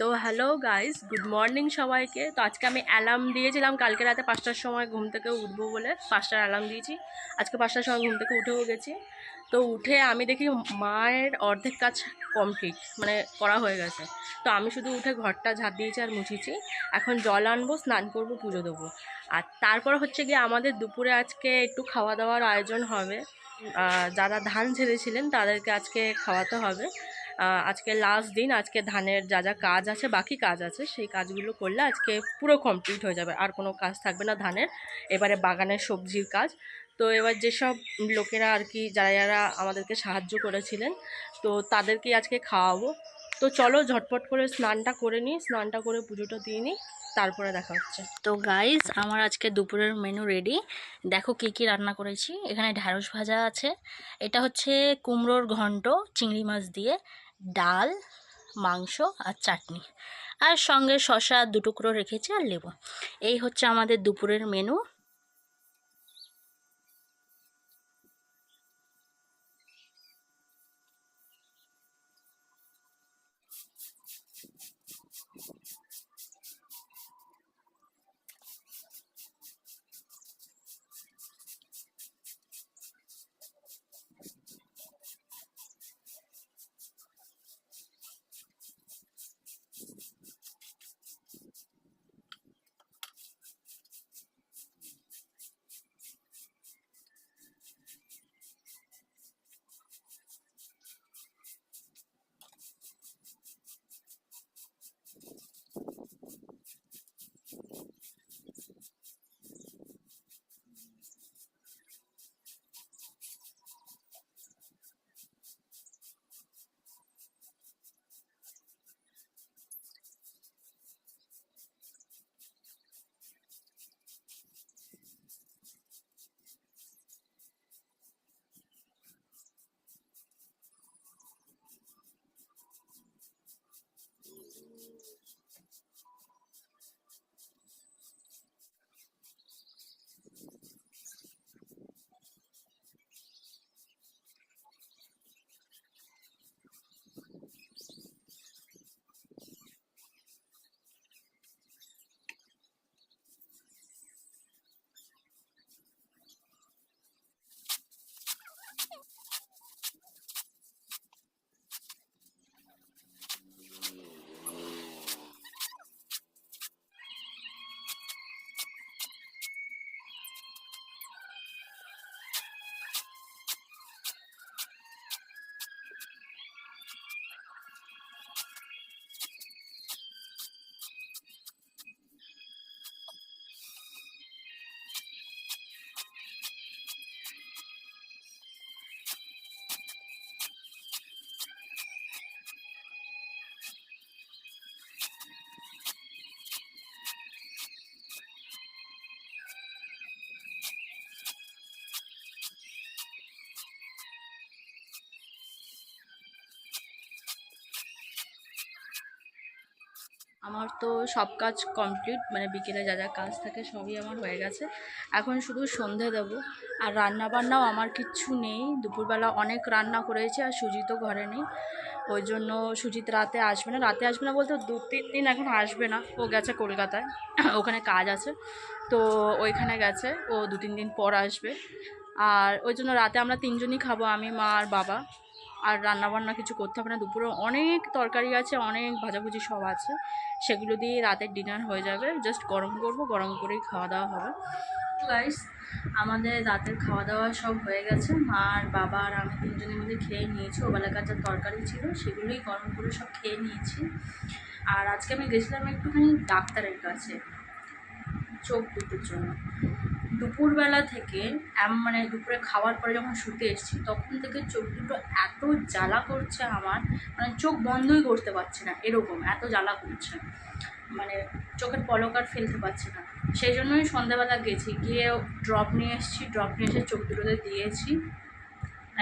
তো hello guys good morning সবাইকে। তো আজকে আমি অ্যালার্ম দিয়েছিলাম, কালকে রাতে পাঁচটার সময় ঘুম থেকে উঠবো বলে। পাঁচটার অ্যালার্ম দিয়েছি, আজকে পাঁচটার সময় ঘুম থেকে উঠেও গেছি। তো উঠে আমি দেখি মায়ের অর্ধেক কাজ কমপ্লিট মানে করা হয়ে গেছে। তো আমি শুধু উঠে ঘরটা ঝাঁপ দিয়েছি আর মুছেছি এখন জল আনব, স্নান করব, পুজো দেবো। আর তারপর হচ্ছে গিয়ে আমাদের দুপুরে আজকে একটু খাওয়া দাওয়ার আয়োজন হবে। যারা ধান ছেড়েছিলেন তাদেরকে আজকে খাওয়াতে হবে। আজকে লাস্ট দিন, আজকে ধানের যা যা কাজ আছে, বাকি কাজ আছে, সেই কাজগুলো করলে আজকে পুরো কমপ্লিট হয়ে যাবে, আর কোনো কাজ থাকবে না ধানের। এবারে বাগানের সবজির কাজ। তো এবার যেসব লোকেরা আর কি, যারা যারা আমাদেরকে সাহায্য করেছিলেন, তো তাদেরকেই আজকে খাওয়াবো। তো চলো ঝটপট করে স্নানটা করে নিই, স্নানটা করে পুজোটা দিয়ে নিই, তারপরে দেখা হচ্ছে। তো গাইজ আমার আজকে দুপুরের মেনু রেডি দেখো কি কি রান্না করেছি। এখানে ঢ্যাঁড়স ভাজা আছে। এটা হচ্ছে কুমড়োর ঘন্ট, চিংড়ি মাছ দিয়ে। ডাল, মাংস আর চাটনি। আর সঙ্গে শশা দুটুকরো রেখেছি আর লেবু। এই হচ্ছে আমাদের দুপুরের মেনু আমার তো সব কাজ কমপ্লিট মানে বিকেলে যা যা কাজ থাকে সবই আমার হয়ে গেছে। এখন শুধু সন্ধে দেব, আর রান্না বান্নাও আমার কিচ্ছু নেই। দুপুরবেলা অনেক রান্না করেছি আর সুজিত ঘরে নেই। ওই জন্য সুজিত রাতে আসবে না। রাতে আসবে না বলতে দু তিন দিন এখন আসবে না। ও গেছে কলকাতায়, ওখানে কাজ আছে। তো ওইখানে গেছে, ও দু তিন দিন পর আসবে। আর ওই জন্য রাতে আমরা তিনজনই খাব, আমি, মা আর বাবা। আর রান্না বান্না কিছু করতে হবে না। দুপুরে অনেক তরকারি আছে, অনেক ভাজাভুজি সব আছে। সেগুলো দিয়ে রাতের ডিনার হয়ে যাবে। জাস্ট গরম করব, গরম করেই খাওয়া দাওয়া হবে। গাইস আমাদের রাতের খাওয়া দাওয়া সব হয়ে গেছে। মা আর বাবা আর আমি তিনজনের মধ্যে খেয়ে নিয়েছি। ওবেলাকার যা তরকারি ছিল, সেগুলোই গরম করে সব খেয়ে নিয়েছি। আর আজকে আমি গেছিলাম একটুখানি ডাক্তারের কাছে, চোখ দুটোর জন্য। দুপুরবেলা থেকে মানে দুপুরে খাওয়ার পরে যখন শুতে এসেছি, তখন থেকে চোখ দুটো এত জ্বালা করছে আমার মানে চোখ বন্ধই করতে পারছে না, এরকম এত জ্বালা করছে। মানে চোখের পলক আর ফেলতে পারছে না। সেই জন্যই সন্ধ্যাবেলা গেছি, গিয়ে ড্রপ নিয়ে এসেছি ড্রপ নিয়ে এসে চোখ দুটোতে দিয়েছি।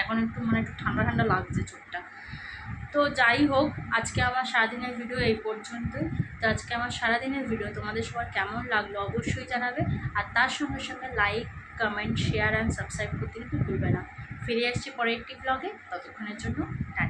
এখন একটু মানে একটু ঠান্ডা ঠান্ডা লাগছে চোখটা। তো যাই হোক, আজকে আমার সারাদিনের ভিডিও এই পর্যন্তই। তো আজকে আমার সারাদিনের ভিডিও তোমাদের সবার কেমন লাগল অবশ্যই জানাবে। আর তার সঙ্গে সঙ্গে like comment share and subscribe করতে কিন্তু ভুলবে না। ফিরে আসছি পরের একটি ব্লগে ততক্ষণের জন্য, টাটা।